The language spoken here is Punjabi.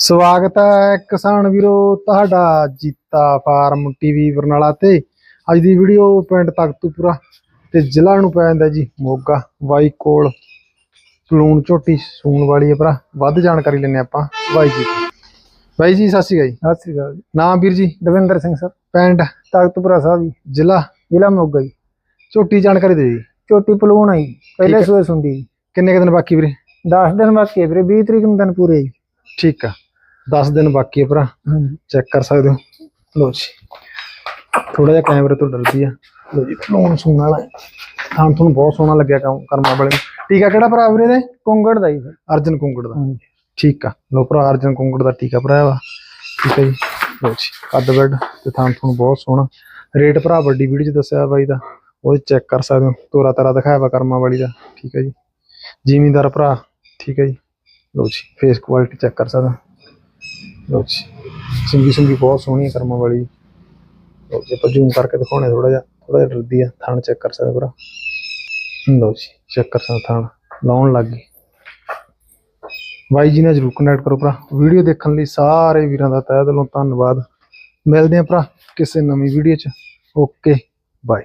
ਸਵਾਗਤ ਹੈ ਕਿਸਾਨ ਵੀਰੋ ਤੁਹਾਡਾ ਜੀਤਾ ਫਾਰਮ ਟੀਵੀ ਬਰਨਾਲਾ ਤੇ। ਅੱਜ ਦੀ ਵੀਡੀਓ ਪਿੰਡ ਤਖਤੂਪੁਰਾ ਤੇ ਜ਼ਿਲ੍ਹਾ ਨੂੰ ਪੈ ਜਾਂਦਾ ਜੀ ਮੋਗਾ। ਬਾਈ ਕੋਲ ਪਲੂਣ ਝੋਟੀ ਸੂਣ ਵਾਲੀ ਹੈ ਭਰਾ। ਵੱਧ ਜਾਣਕਾਰੀ ਲੈਣੇ ਆਪਾਂ। ਬਾਈ ਜੀ। ਬਾਈ ਜੀ ਸਤਿ ਸ਼੍ਰੀ ਅਕਾਲ ਜੀ। ਸਤਿ ਸ੍ਰੀ ਅਕਾਲ ਜੀ। ਨਾਮ ਵੀਰ ਜੀ? ਦਵਿੰਦਰ ਸਿੰਘ ਸਰ। ਪਿੰਡ ਤਖਤਪੁਰਾ ਸਾਹਿਬ ਜੀ। ਜ਼ਿਲ੍ਹਾ? ਜ਼ਿਲ੍ਹਾ ਮੋਗਾ ਜੀ। ਝੋਟੀ ਜਾਣਕਾਰੀ ਦਿਓ ਜੀ। ਚੋਟੀ ਪਲੂਣ ਆਈ ਪਹਿਲੇ। ਸੂਏ ਸੁੰਦੀ ਕਿੰਨੇ ਕੁ ਦਿਨ ਬਾਕੀ ਵੀਰੇ? 10 ਦਿਨ ਬਾਕੀ ਵੀਰੇ। 20 ਤਰੀਕ ਨੂੰ ਦਿਨ ਪੂਰੇ ਜੀ। ਠੀਕ ਆ। 10 ਦਿਨ ਬਾਕੀ ਹੈ ਭਰਾ। ਚੈੱਕ ਕਰ ਸਕਦੇ ਹੋ। ਲੋ ਜੀ। ਥੋੜਾ ਜਿਹਾ ਕੈਮਰੇ ਤੋਂ ਡਰਦੀ ਆ। ਲੋ ਜੀ ਫਲੋਨ ਸੁਣਨ ਵਾਲਾ। ਹੈ। ਤੁਹਾਨੂੰ ਬਹੁਤ ਸੋਹਣਾ ਲੱਗਿਆ ਕੰਮ ਕਰਮਾ ਵਾਲੇ ਟੀਕਾ ਕਿਹੜਾ ਭਰਾ ਵੀਰੇ ਦੇ ਕੁੰਗੜ ਦਾ ਜੀ ਅਰਜਨ ਕੁੰਗੜ ਦਾ। ਠੀਕ ਆ। ਲੋ ਭਰਾ ਅਰਜਨ ਕੁੰਗੜ ਦਾ ਟੀਕਾ ਭਰਾਇਆ ਵਾ। ਠੀਕ ਹੈ ਜੀ। ਲੋ ਜੀ ਕੱਦ ਬੈਡ ਤੇ ਥਾਂ ਤੁਹਾਨੂੰ ਬਹੁਤ ਸੋਹਣਾ। ਰੇਟ ਭਰਾ ਵੱਡੀ ਵੀਡੀਓ ਚ ਦੱਸਿਆ ਬਾਈ ਦਾ। ਉਹ ਚੈੱਕ ਕਰ ਸਕਦੇ ਹੋ। ਤੋਰਾ ਤਾਰਾ ਦਿਖਾਇਆ ਵਾ ਕਰਮਾ ਵਾਲੀ ਦਾ। ਠੀਕ ਹੈ ਜੀ। ਜ਼ਿਮੀਂਦਾਰ ਭਰਾ। ਠੀਕ ਹੈ ਜੀ। ਲੋ ਜੀ ਫੇਸ ਕੁਆਲਿਟੀ ਚੈੱਕ ਕਰ ਸਕਦੇ ਹੋ ਲੋ ਜੀ ਸਿੰਗੀ ਸਿੰਗੀ ਬਹੁਤ ਸੋਹਣੀ ਹੈ ਕਰਮਾਂ ਵਾਲੀ। ਲਓ ਜੀ, ਆਪਾਂ ਜ਼ੂਮ ਕਰਕੇ ਦਿਖਾਉਣੇ ਥੋੜਾ ਜਿਹਾ। ਥੋੜਾ ਜਿਹਾ ਡਰਦੀ ਆ, ਥਣ ਚੈੱਕ ਕਰ ਸਕਦੇ ਭਰਾ। ਲੋ ਜੀ ਚੈੱਕ ਕਰ ਸਕਦੇ ਥਣ। ਲਾਉਣ ਲੱਗ ਗਈ ਬਾਈ ਜੀ ਨਾਲ ਜਰੂਰ ਕਨੈਕਟ ਕਰੋ ਭਰਾ। ਵੀਡੀਓ ਦੇਖਣ ਲਈ ਸਾਰੇ ਵੀਰਾਂ ਦਾ ਤਹਿ ਦਿਲੋਂ ਧੰਨਵਾਦ। ਮਿਲਦੇ ਆ ਭਰਾ ਕਿਸੇ ਨਵੀਂ ਵੀਡੀਓ 'ਚ। Okay, bye.